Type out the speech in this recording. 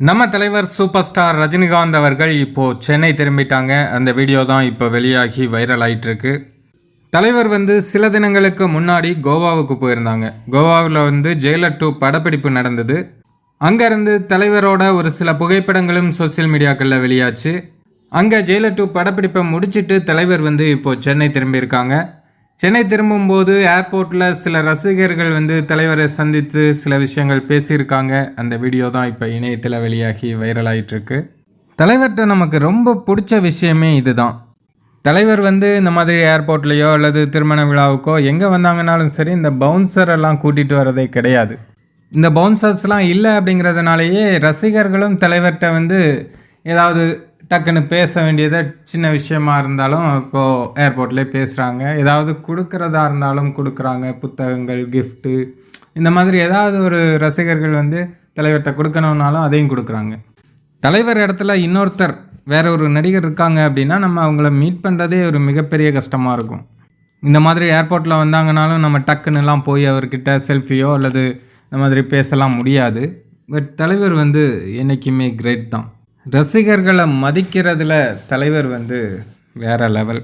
நம்ம தலைவர் super star Rajinikanth அவர்கள் இப்போது சென்னை திரும்பிட்டாங்க. அந்த வீடியோ தான் இப்போ வெளியாகி வைரல் ஆகிட்டுருக்கு தலைவர் வந்து சில தினங்களுக்கு முன்னாடி கோவாவுக்கு போயிருந்தாங்க. கோவாவில் வந்து ஜெயலர் டூ படப்பிடிப்பு நடந்தது. அங்கேருந்து தலைவரோட ஒரு சில புகைப்படங்களும் சோஷியல் மீடியாக்களில் வெளியாச்சு. அங்கே ஜெயலர் டூ படப்பிடிப்பை முடிச்சிட்டு தலைவர் வந்து இப்போது சென்னை திரும்பியிருக்காங்க. சென்னை திரும்பும்போது ஏர்போர்ட்டில் சில ரசிகர்கள் வந்து தலைவரை சந்தித்து சில விஷயங்கள் பேசியிருக்காங்க. அந்த வீடியோ தான் இப்போ இணையத்தில் வெளியாகி வைரல் ஆயிட்டிருக்கு. தலைவர்கிட்ட நமக்கு ரொம்ப பிடிச்ச விஷயமே இதுதான். தலைவர் வந்து இந்த மாதிரி ஏர்போர்ட்லேயோ அல்லது திருமண விழாவுக்கோ எங்கே வந்தாங்கனாலும் சரி இந்த பவுன்சரெல்லாம் கூட்டிகிட்டு வரதே கிடையாது. இந்த பவுன்சர்ஸ்லாம் இல்லை அப்படிங்கிறதுனாலேயே ரசிகர்களும் தலைவர்கிட்ட வந்து ஏதாவது டக்குன்னு பேச வேண்டியதை சின்ன விஷயமா இருந்தாலும் இப்போது ஏர்போர்ட்லேயே பேசுகிறாங்க ஏதாவது கொடுக்குறதா இருந்தாலும் கொடுக்குறாங்க. புத்தகங்கள் கிஃப்ட்டு இந்த மாதிரி ஏதாவது ஒரு ரசிகர்கள் வந்து தலைவர்கிட்ட கொடுக்கணுன்னாலும் அதையும் கொடுக்குறாங்க. தலைவர் இடத்துல இன்னொருத்தர் வேற ஒரு நடிகர் இருக்காங்க அப்படின்னா நம்ம அவங்கள மீட் பண்ணுறதே ஒரு மிகப்பெரிய கஷ்டமாக இருக்கும். இந்த மாதிரி ஏர்போர்ட்டில் வந்தாங்கனாலும் நம்ம டக்குன்னுலாம் போய் அவர்கிட்ட செல்ஃபியோ அல்லது இந்த மாதிரி பேசலாம் முடியாது. பட் தலைவர் வந்து என்றைக்குமே கிரேட் தான். ரசிகர்களை மதிக்கிறதுல தலைவர் வந்து வேற லெவல்